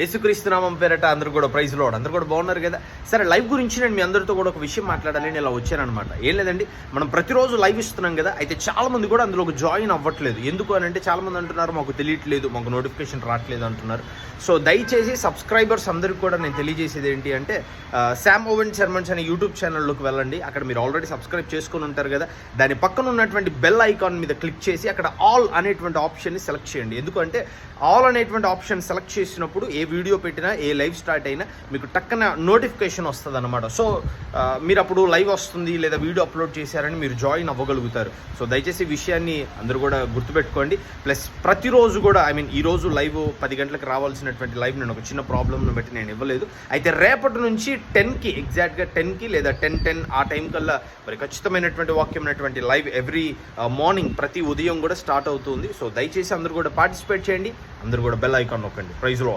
యేసుక్రీస్తునామం పేరట అందరూ కూడా ప్రైజ్ లోడ్ అందరూ కూడా బాగున్నారు కదా? సరే లైవ్ గురించి నేను మీ అందరితో కూడా ఒక విషయం మాట్లాడాలి నేను ఇలా వచ్చానమాట ఏం లేదండి మనం ప్రతిరోజు లైవ్ ఇస్తున్నాం కదా అయితే చాలా మంది కూడా అందులో జాయిన్ అవ్వట్లేదు. ఎందుకు అని అంటే చాలా మంది అంటున్నారు మాకు తెలియట్లేదు మాకు నోటిఫికేషన్ రావట్లేదు అంటున్నారు. సో దయచేసి సబ్స్క్రైబర్స్ అందరికి కూడా నేను తెలియజేసేది ఏంటి అంటే శామ్ ఓవెన్ శర్మన్స్ అనే యూట్యూబ్ ఛానల్లోకి వెళ్ళండి. అక్కడ మీరు ఆల్రెడీ సబ్స్క్రైబ్ చేసుకొని ఉంటారు కదా దాని పక్కన ఉన్నటువంటి బెల్ ఐకాన్ మీద క్లిక్ చేసి అక్కడ ఆల్ అనేటువంటి ఆప్షన్ని సెలెక్ట్ చేయండి. ఎందుకంటే ఆల్ అనేటువంటి ఆప్షన్ సెలెక్ట్ చేసినప్పుడు ఏ ఏ వీడియో పెట్టినా ఏ లైవ్ స్టార్ట్ అయినా మీకు టక్కన నోటిఫికేషన్ వస్తుంది అనమాట సో మీరు అప్పుడు లైవ్ వస్తుంది లేదా వీడియో అప్లోడ్ చేశారని మీరు జాయిన్ అవ్వగలుగుతారు. సో దయచేసి విషయాన్ని అందరూ కూడా గుర్తుపెట్టుకోండి. ప్లస్ ప్రతిరోజు కూడా ఐ మీన్ ఈ రోజు లైవ్ పది గంటలకు రావాల్సినటువంటి లైవ్ నేను ఒక చిన్న ప్రాబ్లమ్ను బట్టి నేను ఇవ్వలేదు. అయితే రేపటి నుంచి టెన్కి ఎగ్జాక్ట్గా టెన్కి లేదా టెన్ టెన్ ఆ టైం కల్లా మరి ఖచ్చితమైనటువంటి వాక్యం అయినటువంటి లైవ్ ఎవ్రీ మార్నింగ్ ప్రతి ఉదయం కూడా స్టార్ట్ అవుతుంది. సో దయచేసి అందరూ కూడా పార్టిసిపేట్ చేయండి. అందరూ కూడా బెల్ ఐకాన్ నొక్కండి. ప్రైజ్లో